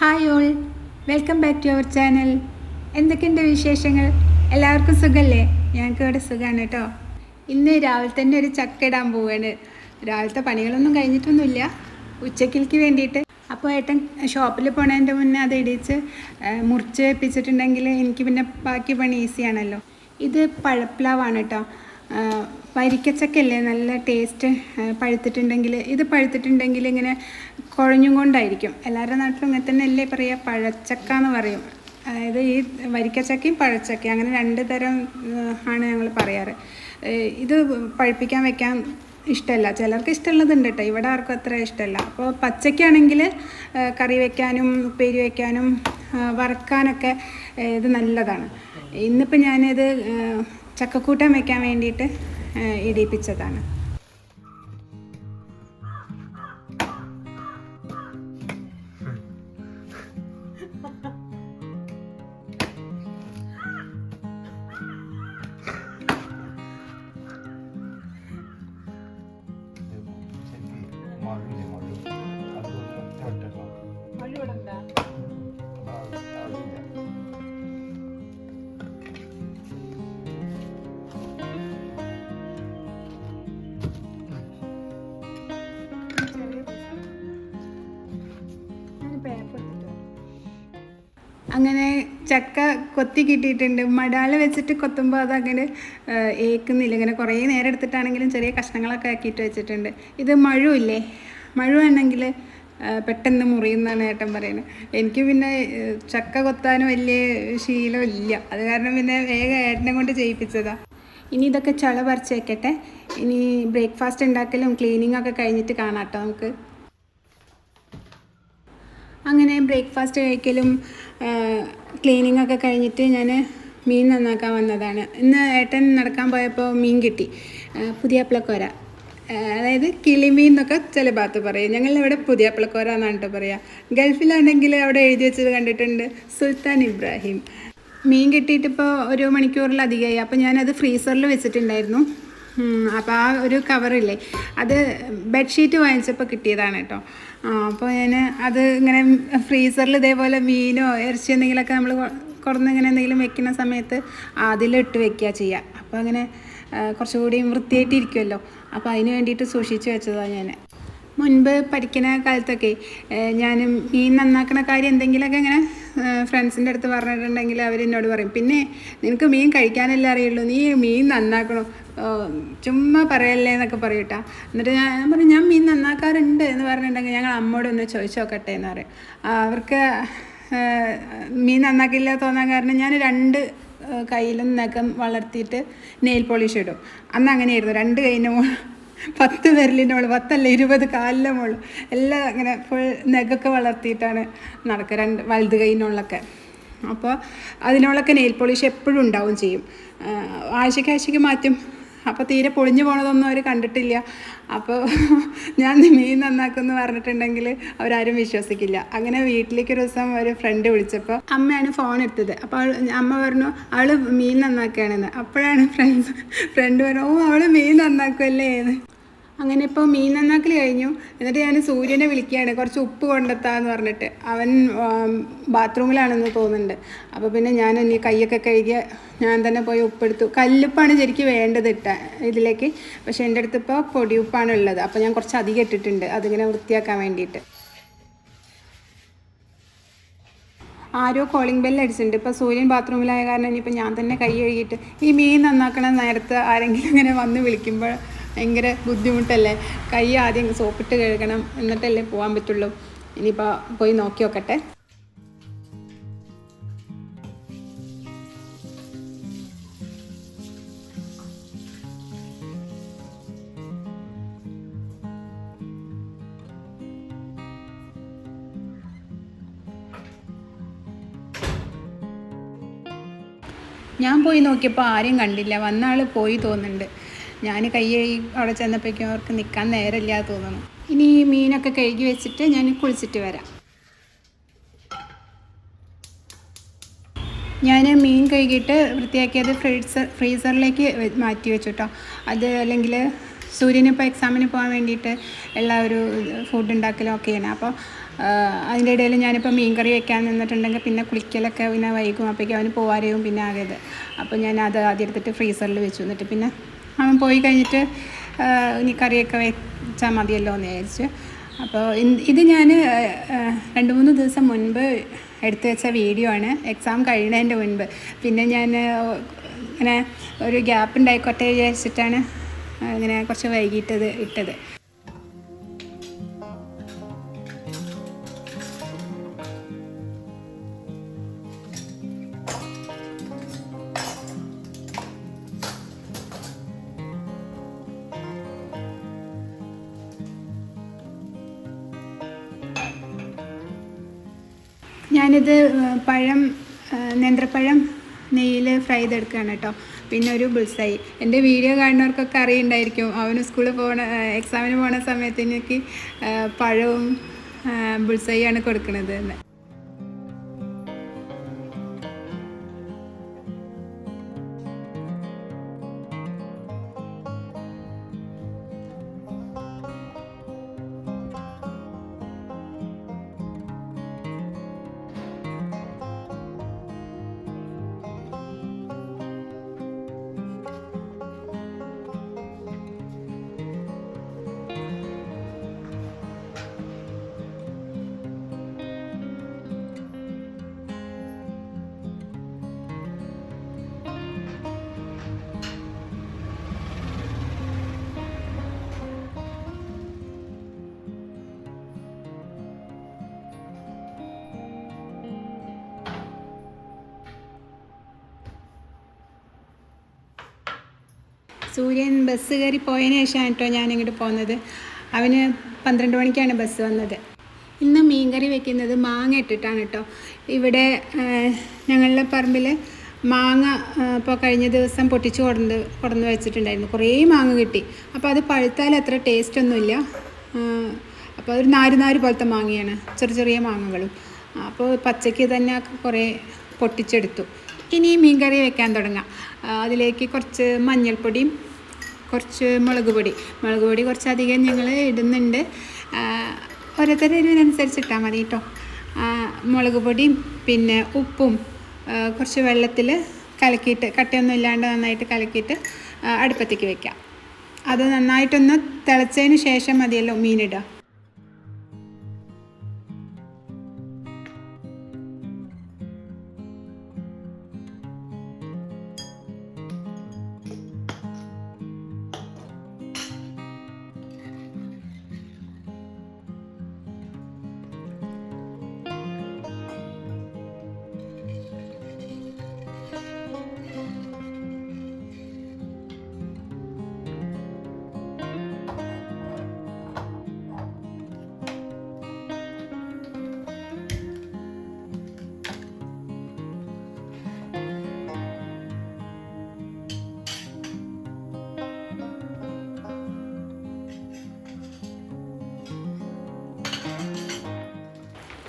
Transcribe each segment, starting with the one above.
Hi all. Welcome back to our channel. എന്തൊക്കെയുണ്ട് വിശേഷങ്ങൾ? എല്ലാവർക്കും സുഖമല്ലേ ഞങ്ങൾക്ക് ഇവിടെ സുഖമാണ് കേട്ടോ ഇന്ന് രാവിലെ തന്നെ ഒരു ചക്ക ഇടാൻ പോവാണ്. രാവിലത്തെ പണികളൊന്നും കഴിഞ്ഞിട്ടൊന്നുമില്ല. ഉച്ചക്കിലേക്ക് വേണ്ടിയിട്ട്. അപ്പോൾ ഏട്ടൻ ഷോപ്പിൽ പോണതിന്റെ മുന്നേ അത് ഇടിച്ച് മുറിച്ച് വെപ്പിച്ചിട്ടുണ്ടെങ്കിൽ എനിക്ക് പിന്നെ ബാക്കി പണി ഈസിയാണല്ലോ ഇത് പഴപ്ലാവാണ് കേട്ടോ വരിക്കച്ചക്കല്ലേ നല്ല ടേസ്റ്റ് പഴുത്തിട്ടുണ്ടെങ്കിൽ ഇത് പഴുത്തിട്ടുണ്ടെങ്കിൽ ഇങ്ങനെ കുഴഞ്ഞും കൊണ്ടായിരിക്കും. എല്ലാവരുടെ നാട്ടിലും ഇങ്ങനെ തന്നെ അല്ലേ പറയുക? പഴച്ചക്ക എന്ന് പറയും. അതായത് ഈ വരിക്കച്ചക്കയും പഴച്ചക്കയും അങ്ങനെ രണ്ട് തരം ആണ് ഞങ്ങൾ പറയാറ്. ഇത് പഴുപ്പിക്കാൻ വെക്കാൻ ഇഷ്ടമല്ല ചിലർക്ക് ഇഷ്ടമുള്ളതുണ്ട് കേട്ടോ. ഇവിടെ ആർക്കും അത്ര ഇഷ്ടമല്ല. അപ്പോൾ പച്ചക്കാണെങ്കിൽ കറി വെക്കാനും ഉപ്പേരി വെക്കാനും ആ, വറക്കാനൊക്കെ ഇത് നല്ലതാണ്. ഇന്നിപ്പോൾ ഞാനിത് ചക്കക്കൂട്ടം വെക്കാൻ വേണ്ടിയിട്ട് ഇടിയിപ്പിച്ചതാണ്. കൊത്തി കിട്ടിയിട്ടുണ്ട്. മടാല വെച്ചിട്ട് കൊത്തുമ്പോൾ അതങ്ങനെ ഏക്കുന്നില്ല. ഇങ്ങനെ കുറേ നേരം എടുത്തിട്ടാണെങ്കിലും ചെറിയ കഷ്ണങ്ങളൊക്കെ ആക്കിയിട്ട് വെച്ചിട്ടുണ്ട്. ഇത് മഴുവില്ലേ മഴുവാണെങ്കിൽ പെട്ടെന്ന് മുറിയുന്നാണ് ഏട്ടൻ പറയുന്നത് എനിക്ക് പിന്നെ ചക്ക കൊത്താനും വലിയ ശീലം ഇല്ല. അത് കാരണം പിന്നെ വേഗം ഏട്ടനെ കൊണ്ട് ചെയ്യിപ്പിച്ചതാണ് ഇനി ഇതൊക്കെ ചള പറിച്ച് വെക്കട്ടെ. ഇനി ബ്രേക്ക്ഫാസ്റ്റ് ഉണ്ടാക്കലും ക്ലീനിങ്ങൊക്കെ കഴിഞ്ഞിട്ട് കാണാം കേട്ടോ നമുക്ക്. അങ്ങനെ ബ്രേക്ക്ഫാസ്റ്റ് കഴിക്കലും ക്ലീനിങ് ഒക്കെ കഴിഞ്ഞിട്ട് ഞാൻ മീൻ നന്നാക്കാൻ വന്നതാണ്. ഇന്ന് ഏട്ടൻ നടക്കാൻ പോയപ്പോൾ മീൻ കിട്ടി. പുതിയ പുതിയാപ്പിളക്കോര അതായത് കിളിമീൻ എന്നൊക്കെ ചില ഭാഗത്ത് പറയും. ഞങ്ങളിവിടെ പുതിയാപ്പിളക്കോര എന്നാണ് കേട്ടോ പറയുക ഗൾഫിലാണെങ്കിൽ അവിടെ എഴുതി വെച്ചത് കണ്ടിട്ടുണ്ട് സുൽത്താൻ ഇബ്രാഹിം. മീൻ കിട്ടിയിട്ടിപ്പോൾ ഒരു മണിക്കൂറിലധികമായി അപ്പോൾ ഞാനത് ഫ്രീസറിൽ വെച്ചിട്ടുണ്ടായിരുന്നു. അപ്പോൾ ആ ഒരു കവറില്ലേ അത് ബെഡ്ഷീറ്റ് വാങ്ങിച്ചപ്പോൾ കിട്ടിയതാണ് കേട്ടോ. അപ്പോൾ ഞാൻ അത് ഇങ്ങനെ ഫ്രീസറിൽ ഇതേപോലെ മീനോ ഇറച്ചി എന്തെങ്കിലുമൊക്കെ നമ്മൾ കുറന്ന് ഇങ്ങനെ എന്തെങ്കിലും വെക്കുന്ന സമയത്ത് അതിലിട്ട് വെക്കുക ചെയ്യുക അപ്പോൾ അങ്ങനെ കുറച്ചുകൂടി വൃത്തിയായിട്ടിരിക്കുമല്ലോ അപ്പോൾ അതിന് വേണ്ടിയിട്ട് സൂക്ഷിച്ച് വെച്ചതാണ് ഞാൻ മുൻപ് പഠിക്കുന്ന കാലത്തൊക്കെ ഞാൻ മീൻ നന്നാക്കണ കാര്യം എന്തെങ്കിലുമൊക്കെ ഇങ്ങനെ ഫ്രണ്ട്സിന്റെ അടുത്ത് പറഞ്ഞിട്ടുണ്ടെങ്കിൽ അവർ എന്നോട് പറയും പിന്നെ നിനക്ക് മീൻ കഴിക്കാനല്ലേ അറിയുള്ളൂ? നീ മീൻ നന്നാക്കണം? ചുമ്മാ പറയല്ലേ എന്നൊക്കെ പറയട്ടാ എന്നിട്ട് ഞാൻ പറഞ്ഞു ഞാൻ മീൻ നന്നാക്കാറുണ്ട് എന്ന് പറഞ്ഞിട്ടുണ്ടെങ്കിൽ ഞങ്ങൾ അമ്മോടൊന്ന് ചോദിച്ചു നോക്കട്ടെ എന്ന് പറയും. അവർക്ക് മീൻ നന്നാക്കില്ല തോന്നാൻ കാരണം ഞാൻ രണ്ട് കയ്യിലും നഖം വളർത്തിയിട്ട് നെയിൽ പോളിഷ് ഇടും. അന്ന് അങ്ങനെയായിരുന്നു. രണ്ട് മുകളിൽ പത്ത് വിരലിന്റെ മോൾ പത്തല്ല ഇരുപത് കാലിന്റെ മോൾ എല്ലാം അങ്ങനെ ഫുൾ നെഗൊക്കെ വളർത്തിയിട്ടാണ് നടക്കുക രണ്ട് വലുത് കൈയിനുള്ളൊക്കെ അപ്പോൾ അതിനുള്ളൊക്കെ നെയിൽ പോളിഷ് എപ്പോഴും ഉണ്ടാവും ചെയ്യും. ആഴ്ചയ്ക്ക് ആഴ്ചയ്ക്ക് മാറ്റും. അപ്പോൾ തീരെ പൊളിഞ്ഞു പോണതൊന്നും അവർ കണ്ടിട്ടില്ല. അപ്പോൾ ഞാൻ മീൻ നന്നാക്കുമെന്ന് പറഞ്ഞിട്ടുണ്ടെങ്കിൽ അവരാരും വിശ്വസിക്കില്ല. അങ്ങനെ വീട്ടിലേക്ക് ഒരു ദിവസം ഒരു ഫ്രണ്ട് വിളിച്ചപ്പോൾ അമ്മയാണ് ഫോൺ എടുത്തത്. അപ്പോൾ അമ്മ പറഞ്ഞു അവൾ മീൻ നന്നാക്കുകയാണെന്ന്. അപ്പോഴാണ് ഫ്രണ്ട് ഫ്രണ്ട് പറഞ്ഞു ഓ അവൾ മീൻ നന്നാക്കുമല്ലേ അങ്ങനെ ഇപ്പോൾ മീൻ നന്നാക്കൽ കഴിഞ്ഞു. എന്നിട്ട് ഞാൻ സൂര്യനെ വിളിക്കുകയാണ് കുറച്ച് ഉപ്പ് കൊണ്ടെത്താന്ന് പറഞ്ഞിട്ട്. അവൻ ബാത്റൂമിലാണെന്ന് തോന്നുന്നുണ്ട്. അപ്പോൾ പിന്നെ ഞാൻ ഇനി കൈയൊക്കെ കഴുകി ഞാൻ തന്നെ പോയി ഉപ്പെടുത്തു. കല്ലുപ്പാണ് ശരിക്കും വേണ്ടത് ഇട്ട ഇതിലേക്ക്. പക്ഷേ എന്റെ അടുത്ത് ഇപ്പോൾ പൊടിയുപ്പാണ് ഉള്ളത്. അപ്പോൾ ഞാൻ കുറച്ച് അധികം ഇട്ടിട്ടുണ്ട്. അതിങ്ങനെ വൃത്തിയാക്കാൻ വേണ്ടിയിട്ട്. ആരോ കോളിംഗ് ബെല്ല് അടിച്ചിട്ടുണ്ട്. ഇപ്പോൾ സൂര്യൻ ബാത്റൂമിലായ കാരണം ഇനിയിപ്പോൾ ഞാൻ തന്നെ കൈ കഴുകിയിട്ട് ഈ മീൻ നന്നാക്കണ നേരത്തെ ആരെങ്കിലും ഇങ്ങനെ വന്ന് വിളിക്കുമ്പോൾ ഭയങ്കര ബുദ്ധിമുട്ടല്ലേ? കൈ ആദ്യം സോപ്പിട്ട് കഴുകണം എന്നിട്ടല്ലേ പോകാൻ പറ്റുള്ളൂ. ഇനിയിപ്പോൾ പോയി നോക്കി നോക്കട്ടെ. ഞാൻ പോയി നോക്കിയപ്പോൾ ആരെയും കണ്ടില്ല. വന്ന ആൾ പോയി തോന്നുന്നുണ്ട്. ഞാൻ കൈ അവിടെ ചെന്നപ്പോഴേക്കും അവർക്ക് നിൽക്കാൻ നേരമില്ല തോന്നുന്നു. ഇനി ഈ മീനൊക്കെ കഴുകി വെച്ചിട്ട് ഞാൻ കുളിച്ചിട്ട് വരാം. ഞാൻ മീൻ കഴുകിയിട്ട് വൃത്തിയാക്കിയത് ഫ്രീസർ ഫ്രീസറിലേക്ക് മാറ്റി വെച്ചു കേട്ടോ അത് അല്ലെങ്കിൽ സൂര്യനിപ്പോൾ എക്സാമിന് പോകാൻ വേണ്ടിയിട്ട് എല്ലാ ഒരു ഫുഡ് ഉണ്ടാക്കലും ഒക്കെയാണ് അപ്പോൾ അതിന്റെ ഇടയിൽ ഞാനിപ്പോൾ മീൻ കറി വെക്കാൻ നിന്നിട്ടുണ്ടെങ്കിൽ പിന്നെ കുളിക്കലൊക്കെ പിന്നെ വൈകും. അപ്പോഴേക്കും അവന് പോവാരെയും പിന്നെ ആകരുത്. അപ്പോൾ ഞാൻ അത് ആദ്യം എടുത്തിട്ട് ഫ്രീസറിൽ വെച്ചു. എന്നിട്ട് പിന്നെ അവൻ പോയി കഴിഞ്ഞിട്ട് ഇനി കറിയൊക്കെ വെച്ചാൽ മതിയല്ലോ എന്ന് വിചാരിച്ചു. അപ്പോൾ ഇത് ഞാൻ രണ്ട് മൂന്ന് ദിവസം മുൻപ് എടുത്തു വെച്ച വീഡിയോ ആണ്. എക്സാം കഴിയുന്നതിന്റെ മുൻപ്. പിന്നെ ഞാൻ ഇങ്ങനെ ഒരു ഗ്യാപ്പ് ഉണ്ടായിക്കോട്ടെ വിചാരിച്ചിട്ടാണ് ഇങ്ങനെ കുറച്ച് വൈകിട്ടത് ഇട്ടത്. ഞാനിത് പഴം നേന്ത്രപ്പഴം നെയ്യിൽ ഫ്രൈ ചെയ്തെടുക്കുകയാണ് കേട്ടോ. പിന്നെ ഒരു ബുൾസായി. എന്റെ വീഡിയോ കാണുന്നവർക്കൊക്കെ അറിയുണ്ടായിരിക്കും. അവന് സ്കൂളിൽ പോണ എക്സാമിന് പോണ സമയത്ത് ബുൾസായി പഴവും ബുൾസൈയാണ് കൊടുക്കുന്നത് എന്ന്. സൂര്യൻ ബസ് കയറി പോയതിന് ശേഷമാണ് കേട്ടോ ഞാൻ ഇങ്ങോട്ട് പോകുന്നത് അവന് പന്ത്രണ്ട് മണിക്കാണ് ബസ് വന്നത്. ഇന്ന് മീൻകറി വെക്കുന്നത് മാങ്ങ ഇട്ടിട്ടാണ് കേട്ടോ. ഇവിടെ ഞങ്ങളുടെ പറമ്പിൽ മാങ്ങ ഇപ്പോൾ കഴിഞ്ഞ ദിവസം പൊട്ടിച്ച് കൊടുന്ന് കൊടുന്ന് വെച്ചിട്ടുണ്ടായിരുന്നു. കുറേ മാങ്ങ കിട്ടി. അപ്പോൾ അത് പഴുത്താൽ അത്ര ടേസ്റ്റ് ഒന്നുമില്ല അപ്പോൾ അതൊരു നാര് നാര് പോലത്തെ മാങ്ങയാണ്. ചെറിയ ചെറിയ മാങ്ങകളും. അപ്പോൾ പച്ചയ്ക്ക് തന്നെ കുറേ പൊട്ടിച്ചെടുത്തു. ഇനി മീൻകറി വെക്കാൻ തുടങ്ങാം. അതിലേക്ക് കുറച്ച് മഞ്ഞൾപ്പൊടിയും കുറച്ച് മുളക് പൊടി. മുളക് പൊടി കുറച്ചധികം ഞങ്ങൾ ഇടുന്നുണ്ട്. ഓരോരുത്തരുടെ എരിവിനനുസരിച്ച് ഇട്ടാൽ മതി കേട്ടോ മുളക് പൊടിയും പിന്നെ ഉപ്പും കുറച്ച് വെള്ളത്തിൽ കലക്കിയിട്ട് കട്ടയൊന്നും ഇല്ലാണ്ട് നന്നായിട്ട് കലക്കിയിട്ട് അടുപ്പത്തേക്ക് വെക്കാം. അത് നന്നായിട്ടൊന്ന് തിളച്ചതിന് ശേഷം മതിയല്ലോ മീനിടുക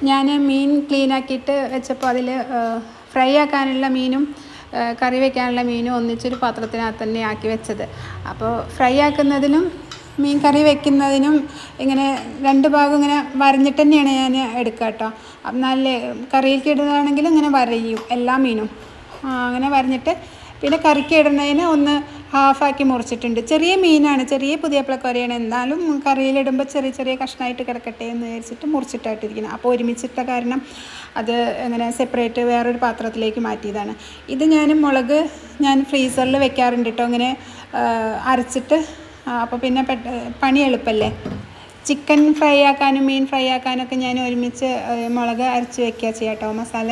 ഞാൻ മീൻ ക്ലീൻ ആക്കിയിട്ട് വെച്ചപ്പോൾ അതിൽ ഫ്രൈ ആക്കാനുള്ള മീനും കറി വെക്കാനുള്ള മീനും ഒന്നിച്ചൊരു പാത്രത്തിനകത്ത് തന്നെ ആക്കി വെച്ചത്. അപ്പോൾ ഫ്രൈ ആക്കുന്നതിനും മീൻ കറി വെക്കുന്നതിനും ഇങ്ങനെ രണ്ട് ഭാഗം ഇങ്ങനെ വരഞ്ഞിട്ട് തന്നെയാണ് ഞാൻ എടുക്കുക കേട്ടോ നല്ല കറിയിലേക്ക് ഇടുന്നതാണെങ്കിൽ ഇങ്ങനെ വരയും എല്ലാ മീനും. അങ്ങനെ വരഞ്ഞിട്ട് പിന്നെ കറിക്ക് ഇടുന്നതിന് ഒന്ന് ഹാഫാക്കി മുറിച്ചിട്ടുണ്ട്. ചെറിയ മീനാണ്. ചെറിയ പുതിയ പ്ലക്കറിയാണ് എന്നാലും കറിയിലിടുമ്പോൾ ചെറിയ ചെറിയ കഷ്ണമായിട്ട് കിടക്കട്ടെ എന്ന് വിചാരിച്ചിട്ട് മുറിച്ചിട്ടായിട്ടിരിക്കുന്നത് അപ്പോൾ ഒരുമിച്ചിട്ട കാരണം അത് എങ്ങനെ സെപ്പറേറ്റ് വേറൊരു പാത്രത്തിലേക്ക് മാറ്റിയതാണ്. ഇത് ഞാൻ മുളക് ഞാൻ ഫ്രീസറിൽ വെക്കാറുണ്ട് കേട്ടോ അങ്ങനെ അരച്ചിട്ട് അപ്പോൾ പിന്നെ പെട്ട പണി എളുപ്പമല്ലേ ചിക്കൻ ഫ്രൈ ആക്കാനും മീൻ ഫ്രൈ ആക്കാനൊക്കെ ഞാൻ ഒരുമിച്ച് മുളക് അരച്ച് വെക്കുക ചെയ്യാം കേട്ടോ മസാല.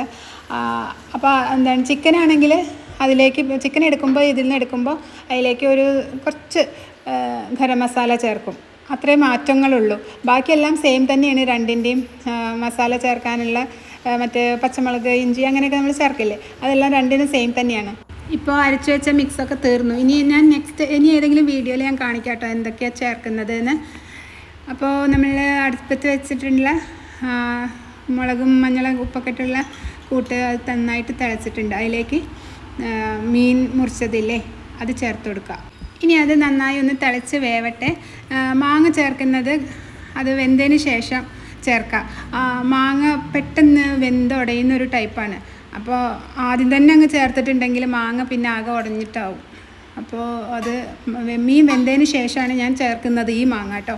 അപ്പോൾ എന്താണ് ചിക്കനാണെങ്കിൽ അതിലേക്ക് ചിക്കൻ എടുക്കുമ്പോൾ ഇതിൽ നിന്ന് എടുക്കുമ്പോൾ അതിലേക്ക് ഒരു കുറച്ച് ഗരം മസാല ചേർക്കും. അത്രേ മാറ്റങ്ങളുള്ളൂ. ബാക്കിയെല്ലാം സെയിം തന്നെയാണ് രണ്ടിന്റെയും മസാല ചേർക്കാനുള്ള മറ്റേ പച്ചമുളക് ഇഞ്ചി അങ്ങനെയൊക്കെ നമ്മൾ ചേർക്കില്ലേ? അതെല്ലാം രണ്ടിനും സെയിം തന്നെയാണ്. ഇപ്പോൾ അരച്ചു വെച്ച മിക്സൊക്കെ തീർന്നു. ഇനി ഞാൻ നെക്സ്റ്റ് ഇനി ഏതെങ്കിലും വീഡിയോയിൽ ഞാൻ കാണിക്കാം കേട്ടോ എന്തൊക്കെയാണ് ചേർക്കുന്നതെന്ന്. അപ്പോൾ നമ്മൾ അടുപ്പത്ത് വെച്ചിട്ടുള്ള മുളകും മഞ്ഞളും ഉപ്പൊക്കെ ഇട്ടുള്ള കൂട്ട് നന്നായിട്ട് തിളച്ചിട്ടുണ്ട്. അതിലേക്ക് മീൻ മുറിച്ചതില്ലേ? അത് ചേർത്ത് കൊടുക്കുക. ഇനി അത് നന്നായി ഒന്ന് തിളച്ച് വേവട്ടെ. മാങ്ങ ചേർക്കുന്നത് അത് വെന്തതിന് ശേഷം ചേർക്കുക. മാങ്ങ പെട്ടെന്ന് വെന്തുടയുന്ന ഒരു ടൈപ്പാണ്. അപ്പോൾ ആദ്യം തന്നെ അങ്ങ് ചേർത്തിട്ടുണ്ടെങ്കിൽ മാങ്ങ പിന്നെ ആകെ ഉടഞ്ഞിട്ടാവും. അപ്പോൾ അത് മീൻ വെന്തതിന് ശേഷമാണ് ഞാൻ ചേർക്കുന്നത് ഈ മാങ്ങ കേട്ടോ.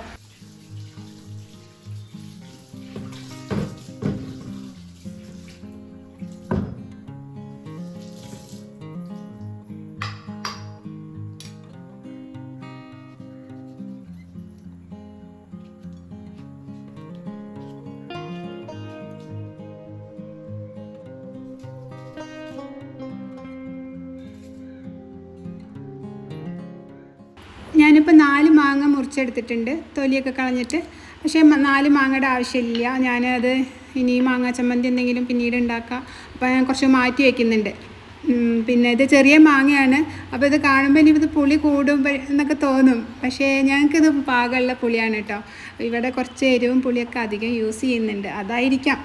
മുറിച്ചെടുത്തിട്ടുണ്ട് തൊലിയൊക്കെ കളഞ്ഞിട്ട്. പക്ഷേ നാല് മാങ്ങയുടെ ആവശ്യമില്ല. ഞാനത് ഇനി മാങ്ങ ചമ്മന്തി എന്തെങ്കിലും പിന്നീട് ഉണ്ടാക്കാം. അപ്പോൾ ഞാൻ കുറച്ച് മാറ്റി വയ്ക്കുന്നുണ്ട് പിന്നെ ഇത് ചെറിയ മാങ്ങയാണ്. അപ്പോൾ ഇത് കാണുമ്പോൾ ഇനി ഇത് പുളി കൂടും എന്നൊക്കെ തോന്നും. പക്ഷേ ഞങ്ങൾക്കിത് പാകമുള്ള പുളിയാണ് കേട്ടോ. ഇവിടെ കുറച്ച് എരിവും പുളിയൊക്കെ അധികം യൂസ് ചെയ്യുന്നുണ്ട്. അതായിരിക്കാം.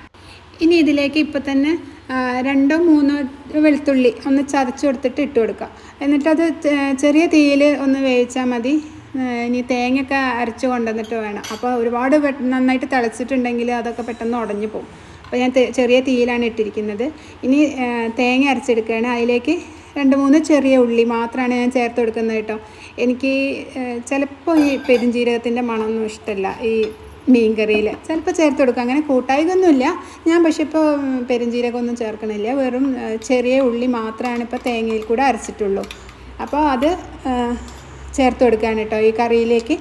ഇനി ഇതിലേക്ക് ഇപ്പോൾ തന്നെ രണ്ടോ മൂന്നോ വെളുത്തുള്ളി ഒന്ന് ചതച്ച് കൊടുത്തിട്ട് ഇട്ട് കൊടുക്കുക എന്നിട്ടത് ചെറിയ തീയിൽ ഒന്ന് വേവിച്ചാൽ മതി. ഇനി തേങ്ങയൊക്കെ അരച്ച് കൊണ്ടുവന്നിട്ട് വേണം. അപ്പോൾ ഒരുപാട് നന്നായിട്ട് തിളച്ചിട്ടുണ്ടെങ്കിൽ അതൊക്കെ പെട്ടെന്ന് ഉടഞ്ഞു പോകും. അപ്പോൾ ഞാൻ ചെറിയ തീയിലാണ് ഇട്ടിരിക്കുന്നത്. ഇനി തേങ്ങ അരച്ചെടുക്കുകയാണ്. അതിലേക്ക് രണ്ട് മൂന്ന് ചെറിയ ഉള്ളി മാത്രമാണ് ഞാൻ ചേർത്ത് കൊടുക്കുന്നത് കേട്ടോ. എനിക്ക് ചിലപ്പോൾ ഈ പെരുംജീരകത്തിന്റെ മണമൊന്നും ഇഷ്ടമല്ല ഈ മീൻ കറിയിൽ ചിലപ്പോൾ ചേർത്ത് കൊടുക്കും. അങ്ങനെ കൂട്ടായികൊന്നുമില്ല ഞാൻ പക്ഷേ ഇപ്പോൾ പെരുംജീരകമൊന്നും ചേർക്കണില്ല. വെറും ചെറിയ ഉള്ളി മാത്രമാണ് ഇപ്പോൾ തേങ്ങയിൽ കൂടെ അരച്ചിട്ടുള്ളൂ. അപ്പോൾ അത് ചേർത്ത് കൊടുക്കുകയാണ് കേട്ടോ ഈ കറിയിലേക്ക്.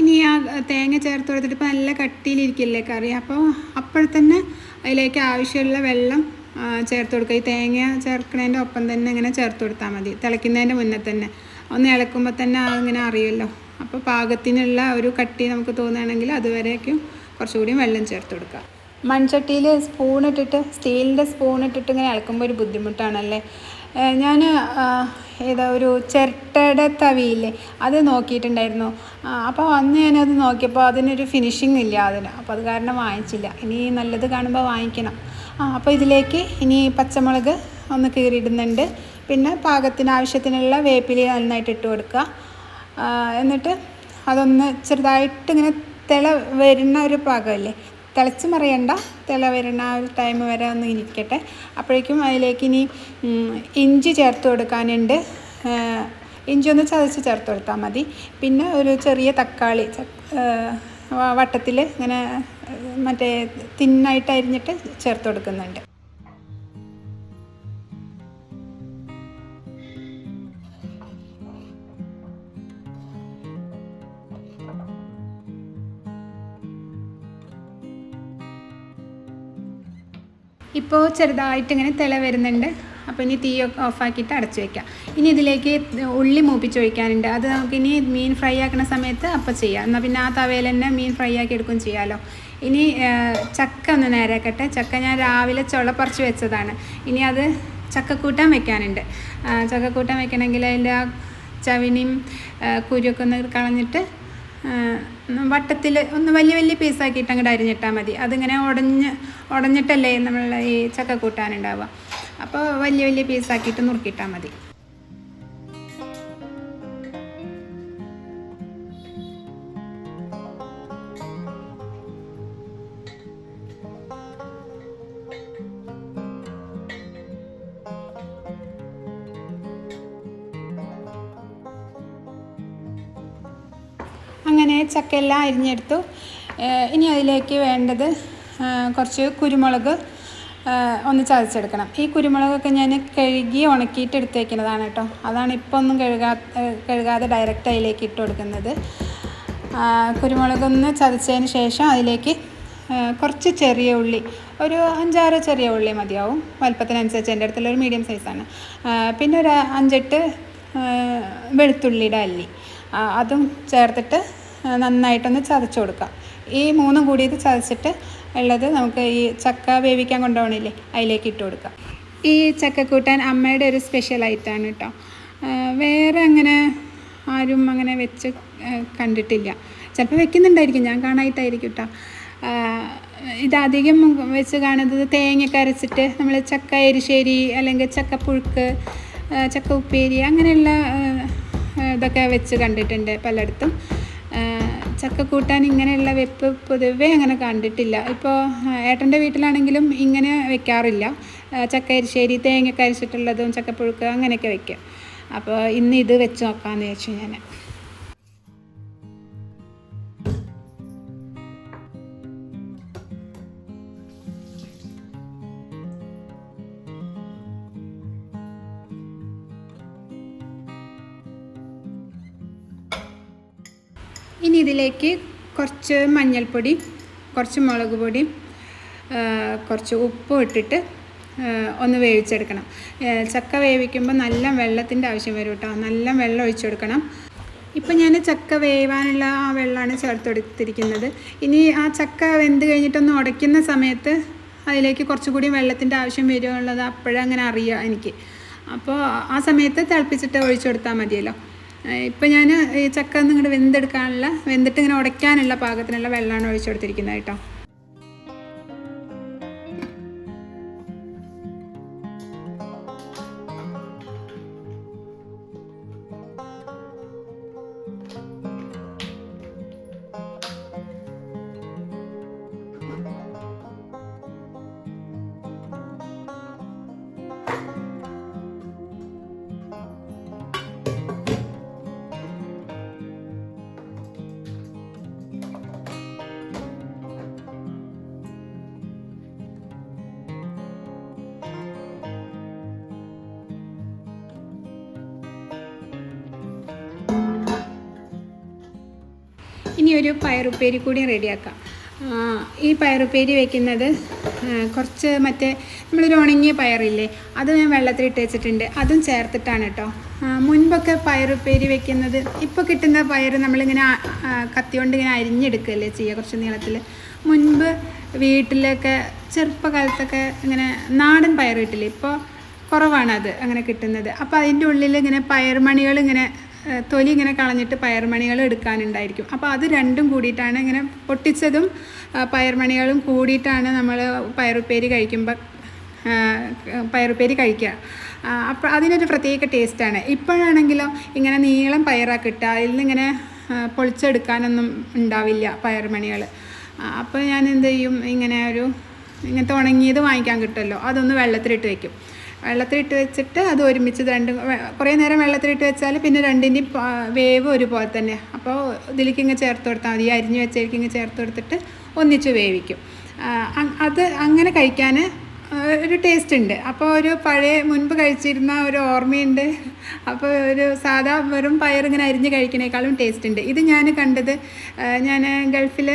ഇനി ആ തേങ്ങ ചേർത്ത് കൊടുത്തിട്ട് ഇപ്പോൾ നല്ല കട്ടിയിലിരിക്കില്ലേ കറി. അപ്പോൾ അപ്പോൾ തന്നെ അതിലേക്ക് ആവശ്യമുള്ള വെള്ളം ചേർത്ത് കൊടുക്കുക. ഈ തേങ്ങ ചേർക്കുന്നതിന്റെ ഒപ്പം തന്നെ ഇങ്ങനെ ചേർത്ത് കൊടുത്താൽ മതി. തിളയ്ക്കുന്നതിന്റെ മുന്നേ തന്നെ. ഒന്ന് ഇളക്കുമ്പോൾ തന്നെ അതിങ്ങനെ അറിയുമല്ലോ. അപ്പോൾ പാകത്തിനുള്ള ഒരു കട്ടി നമുക്ക് തോന്നുകയാണെങ്കിൽ അതുവരേക്കും കുറച്ചുകൂടി വെള്ളം ചേർത്ത് കൊടുക്കുക. മൺചട്ടിയിൽ സ്പൂൺ ഇട്ടിട്ട് സ്റ്റീലിന്റെ സ്പൂൺ ഇട്ടിട്ട് ഇങ്ങനെ ഇളക്കുമ്പോൾ ഒരു ബുദ്ധിമുട്ടാണല്ലേ? ഞാൻ ഏതാ ഒരു ചിരട്ടയുടെ തവിയില്ലേ അത് നോക്കിയിട്ടുണ്ടായിരുന്നു. അപ്പോൾ അന്ന് ഞാനത് നോക്കിയപ്പോൾ അതിനൊരു ഫിനിഷിംഗ് ഇല്ല അതിന്. അപ്പോൾ അത് കാരണം വാങ്ങിച്ചില്ല. ഇനി നല്ലത് കാണുമ്പോൾ വാങ്ങിക്കണം. ആ അപ്പോൾ ഇതിലേക്ക് ഇനി പച്ചമുളക് ഒന്ന് കീറിയിടുന്നുണ്ട്. പിന്നെ പാകത്തിന് ആവശ്യത്തിനുള്ള വേപ്പില നന്നായിട്ട് ഇട്ട് കൊടുക്കുക. എന്നിട്ട് അതൊന്ന് ചെറുതായിട്ട് ഇങ്ങനെ തിള വരുന്ന ഒരു പാകമല്ലേ തിളച്ച് മറിയണ്ട. തിള വരുന്ന ആ ഒരു ടൈം വരെ ഒന്ന് ഇരിക്കട്ടെ. അപ്പോഴേക്കും അതിലേക്ക് ഇനി ഇഞ്ചി ചേർത്ത് കൊടുക്കാനുണ്ട്. ഇഞ്ചി ഒന്ന് ചതച്ച് ചേർത്ത് കൊടുത്താൽ മതി. പിന്നെ ഒരു ചെറിയ തക്കാളി വട്ടത്തിൽ ഇങ്ങനെ മറ്റേ തിന്നായിട്ട് അരിഞ്ഞിട്ട് ചേർത്ത് കൊടുക്കുന്നുണ്ട്. ഇപ്പോൾ ചെറുതായിട്ട് ഇങ്ങനെ തില വരുന്നുണ്ട്. അപ്പോൾ ഇനി തീ ഓഫാക്കിയിട്ട് അടച്ചു വയ്ക്കാം ഇനി ഇതിലേക്ക് ഉള്ളി മൂപ്പിച്ചൊഴിക്കാനുണ്ട്. അത് നമുക്കിനി മീൻ ഫ്രൈ ആക്കുന്ന സമയത്ത് അപ്പോൾ ചെയ്യാം. എന്നാൽ പിന്നെ ആ തവയിൽ തന്നെ മീൻ ഫ്രൈ ആക്കി എടുക്കും ചെയ്യാമല്ലോ ഇനി ചക്ക ഒന്ന് നേരാക്കട്ടെ. ചക്ക ഞാൻ രാവിലെ ചുള പറിച്ച് വെച്ചതാണ്. ഇനി അത് ചക്കക്കൂട്ടാൻ വെക്കാനുണ്ട്. ചക്കക്കൂട്ടാൻ വെക്കണമെങ്കിൽ അതിന്റെ ആ ചവിനിയും കുരുക്കൊന്ന് ഒന്ന് കളഞ്ഞിട്ട് വട്ടത്തിൽ ഒന്ന് വലിയ വലിയ പീസാക്കിയിട്ട് അങ്ങോട്ട് അരിഞ്ഞിട്ടാൽ മതി. അതിങ്ങനെ ഉടഞ്ഞ് ഉടഞ്ഞിട്ടല്ലേ നമ്മൾ ഈ ചക്ക കൂട്ടാനുണ്ടാവുക. അപ്പോൾ വലിയ വലിയ പീസാക്കിയിട്ട് നുറുക്കിയിട്ടാൽ മതി. ചക്കയെല്ലാം അരിഞ്ഞെടുത്തു. ഇനി അതിലേക്ക് വേണ്ടത് കുറച്ച് കുരുമുളക് ഒന്ന് ചതച്ചെടുക്കണം. ഈ കുരുമുളകൊക്കെ ഞാൻ കഴുകി ഉണക്കിയിട്ട് എടുത്തേക്കുന്നതാണ് കേട്ടോ. അതാണ് ഇപ്പോൾ ഒന്നും കഴുകാ കഴുകാതെ ഡയറക്റ്റ് അതിലേക്ക് ഇട്ട് കൊടുക്കുന്നത്. കുരുമുളകൊന്ന് ചതച്ചതിന് ശേഷം അതിലേക്ക് കുറച്ച് ചെറിയ ഉള്ളി ഒരു അഞ്ചാറ് ചെറിയ ഉള്ളി മതിയാവും. വലുപ്പത്തിനനുസരിച്ച് എന്റെ അടുത്തുള്ള ഒരു മീഡിയം സൈസാണ് പിന്നെ ഒരു അഞ്ചെട്ട് വെളുത്തുള്ളിയുടെ അല്ലി. അതും ചേർത്തിട്ട് നന്നായിട്ടൊന്ന് ചതച്ച് കൊടുക്കാം. ഈ മൂന്നും കൂടി ഇത് ചതച്ചിട്ട് ഉള്ളത് നമുക്ക് ഈ ചക്ക വേവിക്കാൻ കൊണ്ടുപോകണില്ലേ അതിലേക്ക് ഇട്ട് കൊടുക്കാം. ഈ ചക്കക്കൂട്ടാൻ അമ്മയുടെ ഒരു സ്പെഷ്യൽ ഐറ്റമാണ് കേട്ടോ വേറെ അങ്ങനെ ആരും അങ്ങനെ വെച്ച് കണ്ടിട്ടില്ല. ചിലപ്പോൾ വെക്കുന്നുണ്ടായിരിക്കും ഞാൻ കാണായിട്ടായിരിക്കും കേട്ടോ ഇതധികം വെച്ച് കാണുന്നത് തേങ്ങയൊക്കെ അരച്ചിട്ട് നമ്മൾ ചക്ക എരിശ്ശേരി അല്ലെങ്കിൽ ചക്കപ്പുഴുക്ക് ചക്ക ഉപ്പേരി അങ്ങനെയുള്ള ഇതൊക്കെ വെച്ച് കണ്ടിട്ടുണ്ട് പലയിടത്തും. ആ, ചക്ക കൂട്ടാൻ ഇങ്ങനെയുള്ള വെപ്പ് പൊതുവേ അങ്ങനെ കണ്ടിട്ടില്ല. ഇപ്പോൾ ഏട്ടന്റെ വീട്ടിലാണെങ്കിലും ഇങ്ങനെ വെക്കാറില്ല. ചക്ക എരിശ്ശേരി തേങ്ങയൊക്കെ അരിച്ചിട്ടുള്ളതും ചക്കപ്പുഴുക്ക് അങ്ങനെയൊക്കെ വെക്കും. അപ്പോൾ ഇന്ന് ഇത് വെച്ച് നോക്കാമെന്ന് വെച്ചു ഞാൻ ഇതിലേക്ക് കുറച്ച് മഞ്ഞൾപ്പൊടി കുറച്ച് മുളക് പൊടി കുറച്ച് ഉപ്പും ഇട്ടിട്ട് ഒന്ന് വേവിച്ചെടുക്കണം. ചക്ക വേവിക്കുമ്പോൾ നല്ല വെള്ളത്തിന്റെ ആവശ്യം വരും കേട്ടോ. നല്ല വെള്ളം ഒഴിച്ചു കൊടുക്കണം. ഇപ്പം ഞാൻ ചക്ക വേവാനുള്ള ആ വെള്ളമാണ് ചേർത്തെടുത്തിരിക്കുന്നത്. ഇനി ആ ചക്ക വെന്ത് കഴിഞ്ഞിട്ടൊന്ന് ഉടയ്ക്കുന്ന സമയത്ത് അതിലേക്ക് കുറച്ചുകൂടി വെള്ളത്തിന്റെ ആവശ്യം വരുമെന്നുള്ളത് അപ്പോഴങ്ങനെ അറിയാം എനിക്ക്. അപ്പോൾ ആ സമയത്ത് തിളപ്പിച്ചിട്ട് ഒഴിച്ചു കൊടുത്താൽ മതിയല്ലോ. ഇപ്പം ഞാൻ ചക്ക ഒന്ന് ഇങ്ങോട്ട് വെന്തെടുക്കാനുള്ള വെന്തിട്ട് ഇങ്ങനെ ഉടയ്ക്കാനുള്ള പാകത്തിനുള്ള വെള്ളമാണ് ഒഴിച്ചു കൊടുത്തിരിക്കുന്നത് കേട്ടോ. ഒരു പയറുപ്പേരി കൂടി റെഡിയാക്കാം. ഈ പയറുപ്പേരി വെക്കുന്നത് കുറച്ച് മറ്റേ നമ്മളൊരു ഉണങ്ങിയ പയറില്ലേ അത് ഞാൻ വെള്ളത്തിൽ ഇട്ട് വെച്ചിട്ടുണ്ട്. അതും ചേർത്തിട്ടാണ് കേട്ടോ. മുൻപൊക്കെ പയറുപ്പേരി വെക്കുന്നത് ഇപ്പോൾ കിട്ടുന്ന പയർ നമ്മളിങ്ങനെ കത്തിയോണ്ട് ഇങ്ങനെ അരിഞ്ഞെടുക്കുകയല്ലേ ചെയ്യുക കുറച്ച് നീളത്തിൽ. മുൻപ് വീട്ടിലൊക്കെ ചെറുപ്പകാലത്തൊക്കെ ഇങ്ങനെ നാടൻ പയർ കിട്ടില്ലേ ഇപ്പോൾ കുറവാണ് അത് അങ്ങനെ കിട്ടുന്നത്. അപ്പോൾ അതിന്റെ ഉള്ളിൽ ഇങ്ങനെ പയർ മണികൾ ഇങ്ങനെ തൊലി ഇങ്ങനെ കളഞ്ഞിട്ട് പയർമണികൾ എടുക്കാനുണ്ടായിരിക്കും. അപ്പോൾ അത് രണ്ടും കൂടിയിട്ടാണ് ഇങ്ങനെ പൊട്ടിച്ചതും പയർമണികളും കൂടിയിട്ടാണ് നമ്മൾ പയറുപ്പേരി കഴിക്കുമ്പോൾ പയറുപ്പേരി കഴിക്കുക. അപ്പോൾ അതിനൊരു പ്രത്യേക ടേസ്റ്റാണ്. ഇപ്പോഴാണെങ്കിലോ ഇങ്ങനെ നീളം പയറാ കിട്ടുക അതിൽ നിന്നിങ്ങനെ പൊളിച്ചെടുക്കാനൊന്നും ഉണ്ടാവില്ല പയർമണികൾ. അപ്പോൾ ഞാൻ എന്ത് ചെയ്യും? ഇങ്ങനെ ഒരു ഇങ്ങനത്തെ ഉണങ്ങിയത് വാങ്ങിക്കാൻ കിട്ടുമല്ലോ. അതൊന്ന് വെള്ളത്തിലിട്ട് വെക്കും. വെള്ളത്തിലിട്ട് വെച്ചിട്ട് അത് ഒരുമിച്ച് രണ്ട് കുറേ നേരം വെള്ളത്തിലിട്ട് വെച്ചാൽ പിന്നെ രണ്ടിന്റെയും വേവ് ഒരുപോലെ തന്നെ. അപ്പോൾ ഇതിലേക്ക് ഇങ്ങ് ചേർത്ത് കൊടുത്താൽ മതി. അരിഞ്ഞ് വെച്ചതിലേക്ക് ഇങ്ങ് ചേർത്ത് കൊടുത്തിട്ട് ഒന്നിച്ച് വേവിക്കും. അത് അങ്ങനെ കഴിക്കാൻ ഒരു ടേസ്റ്റ് ഉണ്ട്. അപ്പോൾ ഒരു പഴയ മുൻപ് കഴിച്ചിരുന്ന ഒരു ഓർമ്മയുണ്ട്. അപ്പോൾ ഒരു സാധാ വെറും പയറിങ്ങനെ അരിഞ്ഞ് കഴിക്കണേക്കാളും ടേസ്റ്റ് ഉണ്ട്. ഇത് ഞാൻ കണ്ടത് ഞാൻ ഗൾഫിൽ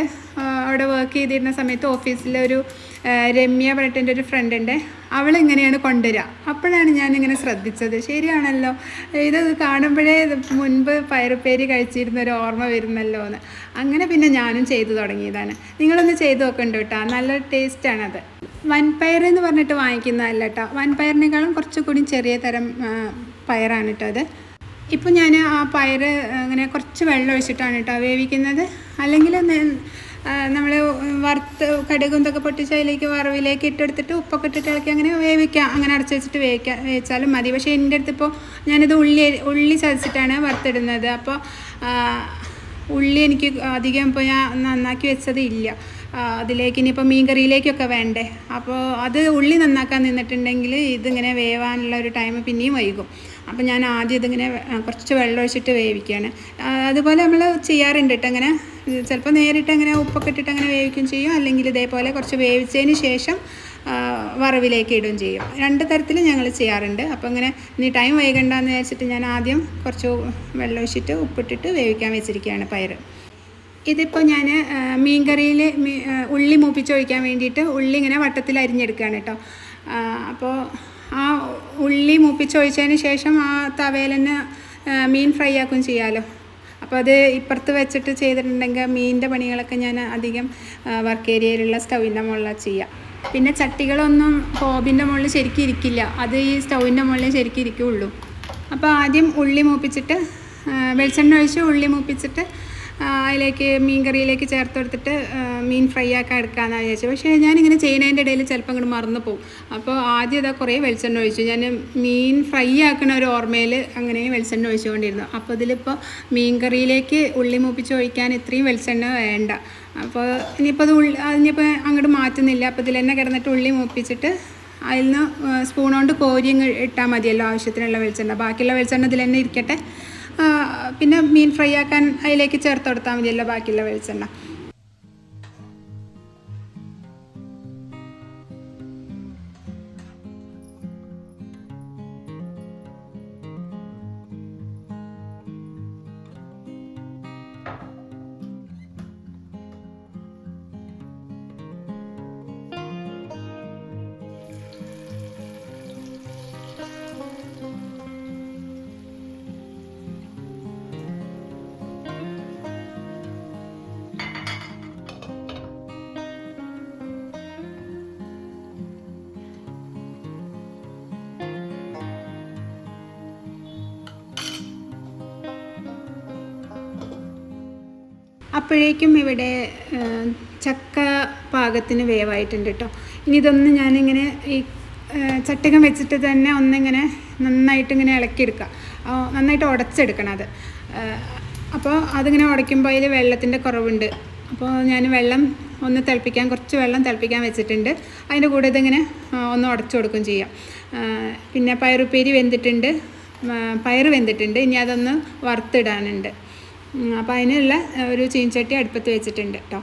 അവിടെ വർക്ക് ചെയ്തിരുന്ന സമയത്ത് ഓഫീസിൽ ഒരു രമ്യ പറഞ്ഞിട്ട് എന്റെ ഒരു ഫ്രണ്ട് ഉണ്ട്. അവൾ ഇങ്ങനെയാണ് കൊണ്ടുവരിക അപ്പോഴാണ് ഞാനിങ്ങനെ ശ്രദ്ധിച്ചത്. ശരിയാണല്ലോ. ഇത് കാണുമ്പോഴേ മുൻപ് പയറുപ്പേരി കഴിച്ചിരുന്ന ഒരു ഓർമ്മ വരുന്നല്ലോ എന്ന് അങ്ങനെ പിന്നെ ഞാനും ചെയ്തു തുടങ്ങിയതാണ്. നിങ്ങളൊന്ന് ചെയ്തു നോക്കണ്ട കേട്ടോ നല്ല ടേസ്റ്റാണത്. വൻപയർ എന്ന് പറഞ്ഞിട്ട് വാങ്ങിക്കുന്നതല്ല കേട്ടോ വൻപയറിനേക്കാളും കുറച്ചുകൂടി ചെറിയ തരം പയറാണ് കേട്ടോ അത്. ഇപ്പോൾ ഞാൻ ആ പയർ അങ്ങനെ കുറച്ച് വെള്ളം ഒഴിച്ചിട്ടാണ് കേട്ടോ വേവിക്കുന്നത്. അല്ലെങ്കിൽ നമ്മൾ വറുത്ത് കടുകും ഇതൊക്കെ പൊട്ടിച്ച് അതിലേക്ക് വറവിലേക്ക് ഇട്ടെടുത്തിട്ട് ഉപ്പൊക്കെ ഇട്ടിട്ട് ഇളക്കി അങ്ങനെ വേവിക്കാം. അങ്ങനെ അടച്ച് വെച്ചിട്ട് വേവിക്കാം. വേവിച്ചാലും മതി. പക്ഷേ എന്റെ അടുത്ത് ഇപ്പോൾ ഞാനിത് ഉള്ളി ഉള്ളി ചതച്ചിട്ടാണ് വറുത്തിടുന്നത്. അപ്പോൾ ഉള്ളി എനിക്ക് അധികം ഇപ്പോൾ ഞാൻ നന്നാക്കി വെച്ചത് ഇല്ല. അതിലേക്ക് ഇനിയിപ്പോൾ മീൻ കറിയിലേക്കൊക്കെ വേണ്ടേ. അപ്പോൾ അത് ഉള്ളി നന്നാക്കാൻ നിന്നിട്ടുണ്ടെങ്കിൽ ഇതിങ്ങനെ വേവാനുള്ള ഒരു ടൈം പിന്നെയും വൈകും. അപ്പോൾ ഞാൻ ആദ്യം ഇതിങ്ങനെ കുറച്ച് വെള്ളം ഒഴിച്ചിട്ട് വേവിക്കുകയാണ്. അതുപോലെ നമ്മൾ ചെയ്യാറുണ്ട് കേട്ടോ. അങ്ങനെ ചിലപ്പോൾ നേരിട്ട് അങ്ങനെ ഉപ്പൊക്കെ ഇട്ടിട്ട് അങ്ങനെ വേവിക്കും ചെയ്യും. അല്ലെങ്കിൽ ഇതേപോലെ കുറച്ച് വേവിച്ചതിന് ശേഷം വറവിലേക്ക് ഇടുകയും ചെയ്യും. രണ്ട് തരത്തിൽ ഞങ്ങൾ ചെയ്യാറുണ്ട്. അപ്പോൾ അങ്ങനെ ഇനി ടൈം വൈകണ്ടെന്ന് വെച്ചിട്ട് ഞാൻ ആദ്യം കുറച്ച് വെള്ളം ഒഴിച്ചിട്ട് ഉപ്പിട്ടിട്ട് വേവിക്കാൻ വെച്ചിരിക്കുകയാണ് പയർ ഇതിപ്പോൾ ഞാൻ മീൻകറിയിൽ ഉള്ളി മൂപ്പിച്ചൊഴിക്കാൻ വേണ്ടിയിട്ട് ഉള്ളി ഇങ്ങനെ വട്ടത്തിൽ അരിഞ്ഞെടുക്കുകയാണ് കേട്ടോ. അപ്പോൾ ആ ഉള്ളി മൂപ്പിച്ചൊഴിച്ചതിന് ശേഷം ആ തവേലന്നെ മീൻ ഫ്രൈ ആക്കും ചെയ്യാമല്ലോ അപ്പോൾ അത് ഇപ്പുറത്ത് വെച്ചിട്ട് ചെയ്തിട്ടുണ്ടെങ്കിൽ മീനിന്റെ പണികളൊക്കെ ഞാൻ അധികം വർക്ക് ഏരിയയിലുള്ള സ്റ്റൗവിന്റെ മുകളിലാണ് ചെയ്യുക. പിന്നെ ചട്ടികളൊന്നും ഹോബിന്റെ മുകളിൽ ശരിക്കും ഇരിക്കില്ല. അത് ഈ സ്റ്റൗവിന്റെ മുകളിൽ ശരിക്കും ഇരിക്കുകയുള്ളൂ അപ്പോൾ ആദ്യം ഉള്ളി മൂപ്പിച്ചിട്ട് വെളിച്ചെണ്ണ ഒഴിച്ച് ഉള്ളി മൂപ്പിച്ചിട്ട് അതിലേക്ക് മീൻ കറിയിലേക്ക് ചേർത്തെടുത്തിട്ട് മീൻ ഫ്രൈ ആക്കാൻ എടുക്കാമെന്നാണ് വിചാരിച്ചത്. പക്ഷേ ഞാനിങ്ങനെ ചെയ്യുന്നതിന്റെ ഇടയിൽ ചിലപ്പോൾ അങ്ങോട്ട് മറന്നു പോകും അപ്പോൾ ആദ്യം ഇതാ കുറേ വെളിച്ചെണ്ണ ഒഴിച്ചു. ഞാൻ മീൻ ഫ്രൈ ആക്കുന്ന ഒരു ഓർമ്മയിൽ അങ്ങനെ വെളിച്ചെണ്ണ ഒഴിച്ചുകൊണ്ടിരുന്നു. അപ്പോൾ ഇതിലിപ്പോൾ മീൻ കറിയിലേക്ക് ഉള്ളി മൂപ്പിച്ച് ഒഴിക്കാൻ ഇത്രയും വെളിച്ചെണ്ണ വേണ്ട. അപ്പോൾ ഇനിയിപ്പോൾ അത് ഉള്ളി അതിനിപ്പോൾ അങ്ങോട്ട് മാറ്റുന്നില്ല. അപ്പോൾ ഇതിൽ തന്നെ കിടന്നിട്ട് ഉള്ളി മൂപ്പിച്ചിട്ട് അതിൽ നിന്ന് സ്പൂൺ കൊണ്ട് കോരിയും ഇട്ടാൽ മതിയല്ലോ ആവശ്യത്തിനുള്ള വെളിച്ചെണ്ണ. ബാക്കിയുള്ള വെളിച്ചെണ്ണ ഇതിൽ തന്നെ ഇരിക്കട്ടെ. പിന്നെ മീൻ ഫ്രൈ ആക്കാൻ അതിലേക്ക് ചേർത്ത് കൊടുത്താൽ മതിയല്ലോ ബാക്കിയുള്ള വെളിച്ചെണ്ണ. അപ്പോഴേക്കും ഇവിടെ ചക്ക പാകത്തിന് വേവായിട്ടുണ്ട് കേട്ടോ ഇനി ഇതൊന്ന് ഞാനിങ്ങനെ ഈ ചട്ടകം വെച്ചിട്ട് തന്നെ ഒന്നിങ്ങനെ നന്നായിട്ട് ഇങ്ങനെ ഇളക്കിയെടുക്കുക നന്നായിട്ട് ഉടച്ചെടുക്കണം അത്. അപ്പോൾ അതിങ്ങനെ ഉടയ്ക്കുമ്പോൾ അതിൽ വെള്ളത്തിന്റെ കുറവുണ്ട്. അപ്പോൾ ഞാൻ വെള്ളം ഒന്ന് തിളപ്പിക്കാൻ കുറച്ച് വെള്ളം തിളപ്പിക്കാൻ വെച്ചിട്ടുണ്ട്. അതിന്റെ കൂടെ ഇതിങ്ങനെ ഒന്ന് ഉടച്ചു കൊടുക്കുകയും ചെയ്യാം. പിന്നെ പയറുപ്പേരി വെന്തിട്ടുണ്ട്. പയർ വെന്തിട്ടുണ്ട്. ഇനി അതൊന്ന് വറുത്തിടാനുണ്ട്. അപ്പോൾ അതിനുള്ള ഒരു ചീൻചട്ടി അടുപ്പത്ത് വെച്ചിട്ടുണ്ട് കേട്ടോ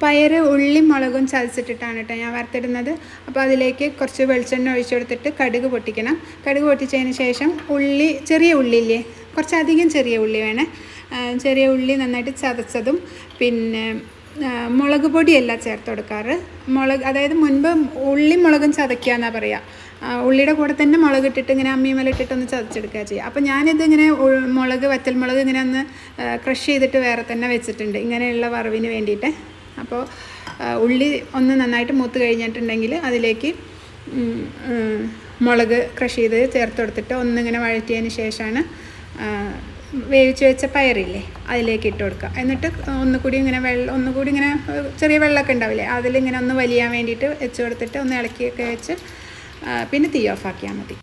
പയർ ഉള്ളിയും മുളകും ചതച്ചിട്ടിട്ടാണ് കേട്ടോ ഞാൻ വറുത്തിടുന്നത്. അപ്പോൾ അതിലേക്ക് കുറച്ച് വെളിച്ചെണ്ണ ഒഴിച്ചു കൊടുത്തിട്ട് കടുക് പൊട്ടിക്കണം. കടുക് പൊട്ടിച്ചതിന് ശേഷം ഉള്ളി ചെറിയ ഉള്ളിയില്ലേ? കുറച്ചധികം ചെറിയ ഉള്ളി വേണേ. ചെറിയ ഉള്ളി നന്നായിട്ട് ചതച്ചതും പിന്നെ മുളക് പൊടിയല്ല ചേർത്ത് കൊടുക്കാറ്. മുളക് അതായത് മുൻപ് ഉള്ളി മുളകും ചതയ്ക്കുക എന്നാണ് പറയുക ഉള്ളിയുടെ കൂടെ തന്നെ മുളക് ഇട്ടിട്ട് ഇങ്ങനെ അമ്മിമേൽ ഇട്ടിട്ട് ഒന്ന് ചതച്ചെടുക്കുക ചെയ്യുക അപ്പോൾ ഞാനിത് ഇങ്ങനെ മുളക് വറ്റൽ മുളക് ഇങ്ങനെ ഒന്ന് ക്രഷ് ചെയ്തിട്ട് വേറെ തന്നെ വെച്ചിട്ടുണ്ട്. ഇങ്ങനെയുള്ള വറവിന് വേണ്ടിയിട്ട്. അപ്പോൾ ഉള്ളി ഒന്ന് നന്നായിട്ട് മൂത്ത് കഴിഞ്ഞിട്ടുണ്ടെങ്കിൽ അതിലേക്ക് മുളക് ക്രഷ് ചെയ്ത് ചേർത്ത് കൊടുത്തിട്ട് ഒന്നിങ്ങനെ വഴറ്റിയതിന് ശേഷമാണ് വേവിച്ച് വെച്ച പയറില്ലേ അതിലേക്ക് ഇട്ട് കൊടുക്കുക. എന്നിട്ട് ഒന്നുകൂടി ഇങ്ങനെ വെള്ളം ഒന്നുകൂടി ഇങ്ങനെ ചെറിയ വെള്ളമൊക്കെ ഉണ്ടാവില്ലേ അതിലിങ്ങനെ ഒന്ന് വലിയാൻ വേണ്ടിയിട്ട് വെച്ച് കൊടുത്തിട്ട് ഒന്ന് ഇളക്കിയൊക്കെ വെച്ച് പിന്നെ തീ ഓഫാക്കിയാൽ മതി.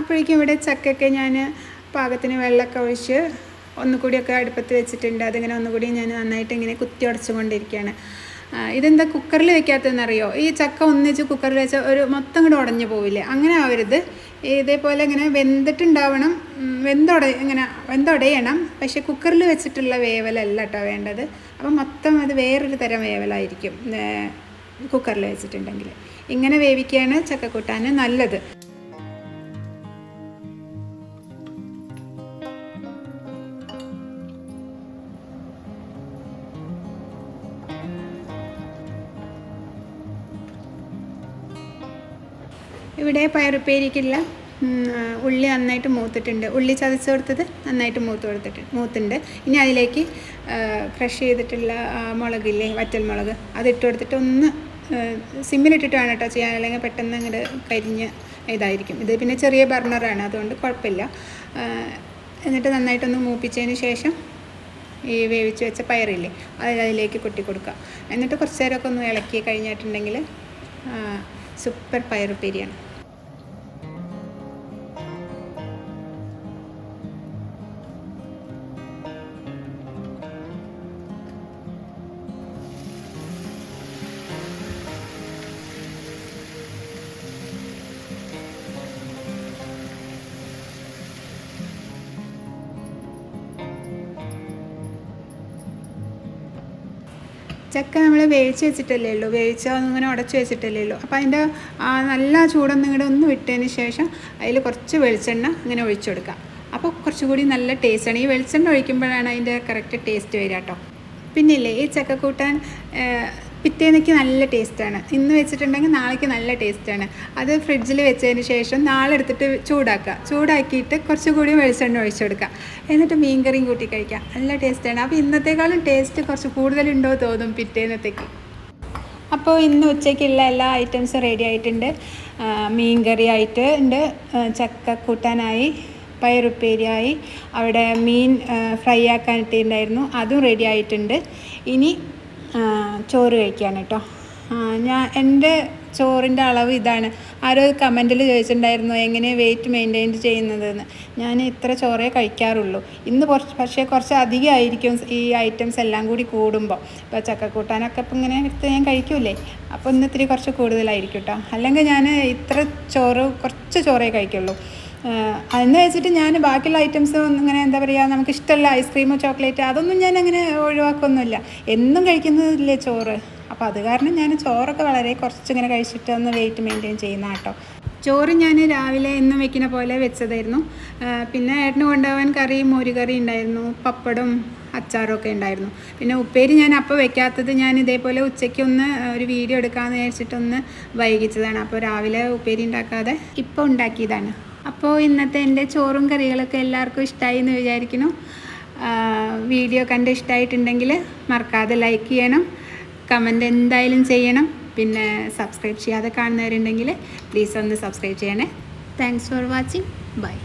അപ്പോഴേക്കും ഇവിടെ ചക്കയൊക്കെ ഞാൻ പാകത്തിന് വെള്ളമൊക്കെ ഒഴിച്ച് ഒന്നുകൂടിയൊക്കെ അടുപ്പത്ത് വെച്ചിട്ടുണ്ട്. അതിങ്ങനെ ഒന്നുകൂടി ഞാൻ നന്നായിട്ട് ഇങ്ങനെ കുത്തി ഉടച്ചുകൊണ്ടിരിക്കുകയാണ്. ഇതെന്താ കുക്കറിൽ വെക്കാത്തതെന്നറിയോ? ഈ ചക്ക ഒന്നിച്ച് കുക്കറിൽ വെച്ചാൽ ഒരു മൊത്തം കൂടെ ഉടഞ്ഞു പോവില്ലേ? അങ്ങനെ ആവരുത്. ഇതേപോലെ ഇങ്ങനെ വെന്തിട്ടുണ്ടാവണം. വെന്തൊട ഇങ്ങനെ വെന്തൊടയണം. പക്ഷേ കുക്കറിൽ വെച്ചിട്ടുള്ള വേവലല്ല കേട്ടോ വേണ്ടത്. അപ്പം മൊത്തം അത് വേറൊരു തരം വേവലായിരിക്കും കുക്കറിൽ വെച്ചിട്ടുണ്ടെങ്കിൽ. ഇങ്ങനെ വേവിക്കുകയാണ് ചക്കക്കൂട്ടാൻ നല്ലത്. ഇവിടെ പയറുപ്പേരിക്കില്ല ഉള്ളി നന്നായിട്ട് മൂത്തിട്ടുണ്ട്. ഉള്ളി ചതച്ച് കൊടുത്തത് നന്നായിട്ട് മൂത്ത് കൊടുത്തിട്ട് മൂത്തുണ്ട്. ഇനി അതിലേക്ക് ക്രഷ് ചെയ്തിട്ടുള്ള മുളകില്ലേ വറ്റൽ മുളക് അതിട്ട് കൊടുത്തിട്ട് ഒന്ന് സിമ്മിലിട്ടിട്ട് വേണം കേട്ടോ ചെയ്യാൻ അല്ലെങ്കിൽ പെട്ടെന്ന് അങ്ങോട്ട് കരിഞ്ഞ് ഇതായിരിക്കും. ഇത് പിന്നെ ചെറിയ ബർണറാണ് അതുകൊണ്ട് കുഴപ്പമില്ല. എന്നിട്ട് നന്നായിട്ടൊന്ന് മൂപ്പിച്ചതിന് ശേഷം ഈ വേവിച്ച് വെച്ച പയറില്ലേ അത് അതിലേക്ക് കൊട്ടി കൊടുക്കുക. എന്നിട്ട് കുറച്ച് നേരമൊക്കെ ഒന്ന് ഇളക്കി കഴിഞ്ഞിട്ടുണ്ടെങ്കിൽ സൂപ്പർ പയറുപ്പേരിയാണ്. ചക്ക നമ്മൾ വേവിച്ച് വെച്ചിട്ടല്ലേ ഉള്ളൂ. വേവിച്ച് അങ്ങനെ ഉടച്ച് വെച്ചിട്ടല്ലേ ഉള്ളൂ. അപ്പോൾ അതിന്റെ നല്ല ചൂടൊന്നും ഇങ്ങോട്ട് ഒന്ന് വിട്ടതിന് ശേഷം അതിൽ കുറച്ച് വെളിച്ചെണ്ണ ഇങ്ങനെ ഒഴിച്ചു കൊടുക്കുക. അപ്പോൾ കുറച്ചുകൂടി നല്ല ടേസ്റ്റാണ് ഈ വെളിച്ചെണ്ണ ഒഴിക്കുമ്പോഴാണ് അതിന്റെ കറക്റ്റ് ടേസ്റ്റ് വരിക കേട്ടോ പിന്നില്ലേ ഈ ചക്കക്കൂട്ടാൻ പിറ്റേന്നേക്ക് നല്ല ടേസ്റ്റാണ്. ഇന്ന് വെച്ചിട്ടുണ്ടെങ്കിൽ നാളേക്ക് നല്ല ടേസ്റ്റാണ്. അത് ഫ്രിഡ്ജിൽ വെച്ചതിന് ശേഷം നാളെ എടുത്തിട്ട് ചൂടാക്കുക. ചൂടാക്കിയിട്ട് കുറച്ചുകൂടി വെളിച്ചെണ്ണ ഒഴിച്ചു കൊടുക്കുക. എന്നിട്ട് മീൻകറിയും കൂട്ടി കഴിക്കുക. നല്ല ടേസ്റ്റാണ്. അപ്പോൾ ഇന്നത്തേക്കാളും ടേസ്റ്റ് കുറച്ച് കൂടുതലുണ്ടോ തോന്നും പിറ്റേന്നത്തേക്ക്. അപ്പോൾ ഇന്ന് ഉച്ചയ്ക്കുള്ള എല്ലാ ഐറ്റംസും റെഡി ആയിട്ടുണ്ട്. മീൻകറി മീൻ കറി ആയിട്ട് ഉണ്ട് ചക്ക കൂട്ടാനായി പയറുപ്പേരിയായി അവിടെ മീൻ ഫ്രൈ ആക്കാനിട്ടുണ്ടായിരുന്നു അതും റെഡി ആയിട്ടുണ്ട്. ഇനി ചോറ് കഴിക്കാൻ കേട്ടോ ഞാൻ എന്റെ ചോറിന്റെ അളവ് ഇതാണ്. ആരോ കമന്റിൽ ചോദിച്ചിട്ടുണ്ടായിരുന്നു എങ്ങനെ വെയിറ്റ് മെയിന്റെയിൻ ചെയ്യുന്നതെന്ന്? ഞാൻ ഇത്ര ചോറേ കഴിക്കാറുള്ളൂ. ഇന്ന് കുറച്ച് പക്ഷേ കുറച്ച് അധികമായിരിക്കും ഈ ഐറ്റംസ് എല്ലാം കൂടി കൂടുമ്പോൾ ഇപ്പോൾ ചക്കക്കൂട്ടാനൊക്കെ ഇപ്പം ഇങ്ങനെ എടുത്ത് ഞാൻ കഴിക്കൂലേ അപ്പോൾ ഇന്ന് ഇത്തിരി കുറച്ച് കൂടുതലായിരിക്കും കേട്ടോ അല്ലെങ്കിൽ ഞാൻ ഇത്ര ചോറ് കുറച്ച് ചോറേ കഴിക്കുള്ളൂ. അതെന്ന് വെച്ചിട്ട് ഞാൻ ബാക്കിയുള്ള ഐറ്റംസ് ഒന്നും ഇങ്ങനെ എന്താ പറയുക നമുക്ക് ഇഷ്ടമല്ല ഐസ്ക്രീമോ ചോക്ലേറ്റ് അതൊന്നും ഞാൻ അങ്ങനെ ഒഴിവാക്കൊന്നുമില്ല. എന്നും കഴിക്കുന്നതില്ലേ ചോറ്? അപ്പോൾ അത് കാരണം ഞാൻ ചോറൊക്കെ വളരെ കുറച്ചിങ്ങനെ കഴിച്ചിട്ട് ഒന്ന് വെയിറ്റ് മെയിന്റെയിൻ ചെയ്യുന്ന കേട്ടോ. ചോറ് ഞാൻ രാവിലെ എന്നും വെക്കുന്ന പോലെ വെച്ചതായിരുന്നു. പിന്നെ ഏട്ടന് കൊണ്ടുപോകാൻ കറി മോരുകറി ഉണ്ടായിരുന്നു പപ്പടം ഒക്കെ ഉണ്ടായിരുന്നു. പിന്നെ ഉപ്പേരി ഞാൻ അപ്പോൾ വെക്കാത്തത് ഞാൻ ഇതേപോലെ ഉച്ചയ്ക്ക് ഒന്ന് ഒരു വീഡിയോ എടുക്കാമെന്ന് വിചാരിച്ചിട്ടൊന്ന് വൈകിച്ചതാണ്. അപ്പോൾ രാവിലെ ഉപ്പേരി ഉണ്ടാക്കാതെ ഇപ്പോൾ ഉണ്ടാക്കിയതാണ്. അപ്പോൾ ഇന്നത്തെ എന്റെ ചോറും കറികളൊക്കെ എല്ലാവർക്കും ഇഷ്ടമായി എന്ന് വിചാരിക്കുന്നു. വീഡിയോ കണ്ട് ഇഷ്ടമായിട്ടുണ്ടെങ്കിൽ മറക്കാതെ ലൈക്ക് ചെയ്യണം കമന്റ് എന്തായാലും ചെയ്യണം. പിന്നെ സബ്സ്ക്രൈബ് ചെയ്യാതെ കാണുന്നവരുണ്ടെങ്കിൽ പ്ലീസ് ഒന്ന് സബ്സ്ക്രൈബ് ചെയ്യണേ. Thanks for watching bye